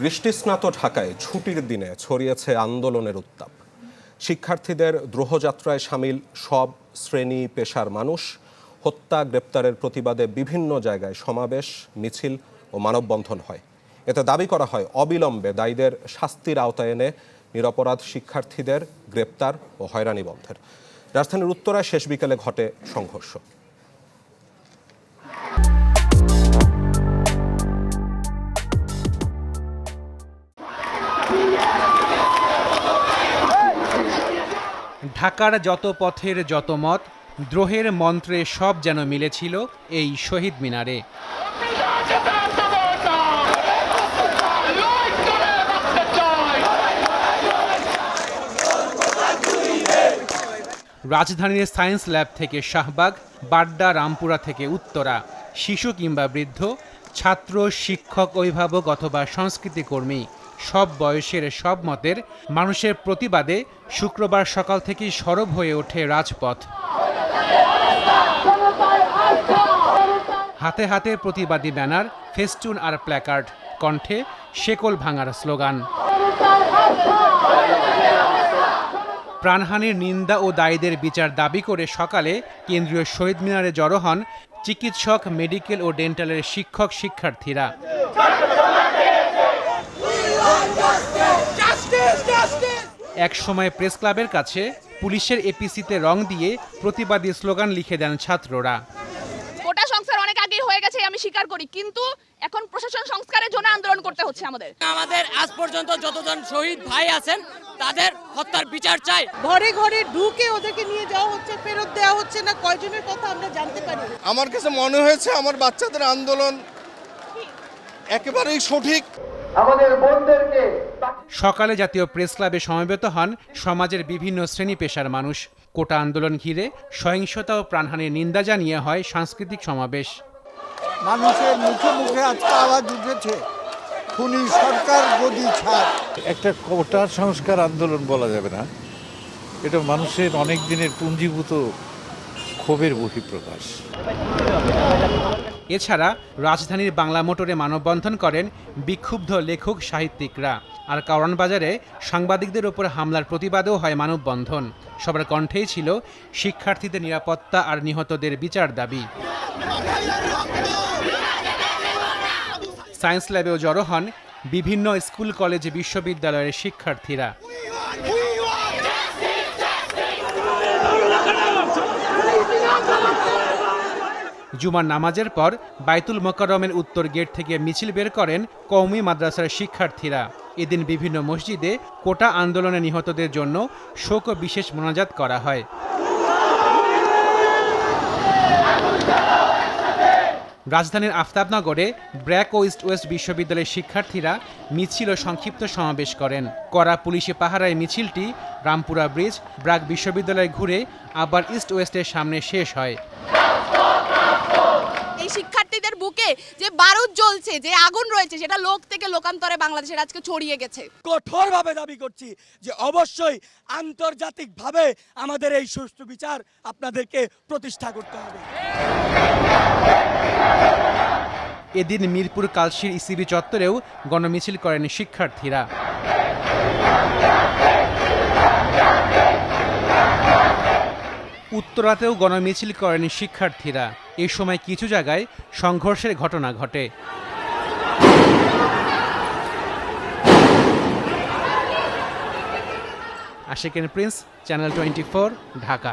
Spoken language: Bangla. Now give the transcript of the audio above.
বৃষ্টিস্নাত ঢাকায় ছুটির দিনে ছড়িয়েছে আন্দোলনের উত্তাপ। শিক্ষার্থীদের দ্রোহযাত্রায় সামিল সব শ্রেণি পেশার মানুষ। হত্যা, গ্রেপ্তারের প্রতিবাদে বিভিন্ন জায়গায় সমাবেশ, মিছিল ও মানববন্ধন হয়। এতে দাবি করা হয়, অবিলম্বে দায়ীদের শাস্তির আওতায় এনে নিরপরাধ শিক্ষার্থীদের গ্রেপ্তার ও হয়রানি বন্ধের। রাজধানীর উত্তরায় শেষ বিকেলে ঘটে সংঘর্ষ। ঢাকার যত পথের যত মত, দ্রোহের মন্ত্রে সব যেন মিলেছিল এই শহীদ মিনারে। রাজধানীর সায়েন্স ল্যাব থেকে শাহবাগ, বাড্ডা, রামপুরা থেকে উত্তরা। শিশু কিংবা বৃদ্ধ, ছাত্র, শিক্ষক, অভিভাবক অথবা সংস্কৃতি কর্মী। সব বয়সের, সব মতের মানুষের প্রতিবাদে শুক্রবার সকাল থেকেই সরব হয়ে ওঠে রাজপথ। হাতে হাতে প্রতিবাদী ব্যানার, ফেস্টুন আর প্ল্যাকার্ড, কণ্ঠে শেকল ভাঙার স্লোগান। প্রাণহানির নিন্দা ও দায়ীদের বিচার দাবি করে সকালে কেন্দ্রীয় শহীদ মিনারে জড়ো হন চিকিৎসক, মেডিকেল ও ডেন্টালের শিক্ষক শিক্ষার্থীরা এক সময় প্রেস ক্লাবের কাছে পুলিশের এপিসিতে রং দিয়ে প্রতিবাদী স্লোগান লিখে দেন ছাত্ররা। কোটা সংস্কার অনেক আগেই হয়ে গেছে আমি স্বীকার করি কিন্তু এখন প্রশাসন সংস্কারের জন্য আন্দোলন করতে হচ্ছে আমাদের। আমাদের আজ পর্যন্ত যতজন শহীদ ভাই আছেন তাদের হত্যার বিচার চাই। ঘরে ঘরে ঢুকে ওদেরকে নিয়ে যাওয়া হচ্ছে ফেরত দেওয়া হচ্ছে না কয়জনের কথা আমরা জানতে পারি? আমার কাছে মনে হয়েছে আমার বাচ্চাদের আন্দোলন একেবারেই সঠিক। সকালে জাতীয় প্রেস ক্লাবে সমবেত হন সমাজের বিভিন্ন শ্রেণি পেশার মানুষ। কোটা আন্দোলন ঘিরে সহিংসতা ও প্রাণহানির নিন্দা জানিয়ে হয় সাংস্কৃতিক সমাবেশ। মানুষের মুখে মুখে আজকে আওয়াজ উঠেছে খুনি সরকার গদি ছাড়। একটা কোটা সংস্কার আন্দোলন বলা যাবে না। এটা মানুষের অনেক দিনের পুঞ্জীভূত ক্ষোভের বহিঃপ্রকাশ। এছাড়া রাজধানীর বাংলা মোটরে মানববন্ধন করেন বিক্ষুব্ধ লেখক সাহিত্যিকরা। আর কারণ বাজারে সাংবাদিকদের ওপর হামলার প্রতিবাদেও হয় মানববন্ধন। সবার কণ্ঠেই ছিল শিক্ষার্থীদের নিরাপত্তা আর নিহতদের বিচার দাবি। সায়েন্স ল্যাবেও জড়ো হন বিভিন্ন স্কুল, কলেজ, বিশ্ববিদ্যালয়ের শিক্ষার্থীরা। জুমার নামাজের পর বাইতুল মোকাররমের উত্তর গেট থেকে মিছিল বের করেন কওমি মাদ্রাসার শিক্ষার্থীরা। এদিন বিভিন্ন মসজিদে কোটা আন্দোলনে নিহতদের জন্য শোক ও বিশেষ মোনাজাত করা হয়। রাজধানীর আফতাবনগরে ব্র্যাক ও ইস্ট ওয়েস্ট বিশ্ববিদ্যালয়ের শিক্ষার্থীরা মিছিল ও সংক্ষিপ্ত সমাবেশ করেন। করা পুলিশি পাহারায় মিছিলটি রামপুরা ব্রিজ ব্র্যাক বিশ্ববিদ্যালয়ে ঘুরে আবার ইস্ট ওয়েস্টের সামনে শেষ হয়। এই শিক্ষার্থীদের বুকে যে বারুদ জ্বলছে যে আগুন রয়েছে সেটা লোক থেকে লোকান্তরে বাংলাদেশের আজকে ছড়িয়ে গেছে। কঠোরভাবে দাবি করছি যে অবশ্যই আন্তর্জাতিকভাবে আমাদের এই সুষ্ঠু বিচার আপনাদেরকে প্রতিষ্ঠা করতে হবে। এদিন মিরপুর কালশির ইসিবি চত্বরেও গণমিছিল করেন শিক্ষার্থীরা। উত্তরাতেও গণমিছিল করেন শিক্ষার্থীরা। এই সময় কিছু জায়গায় সংঘর্ষের ঘটনা ঘটে। Ashequen Prince channel twenty Dhaka.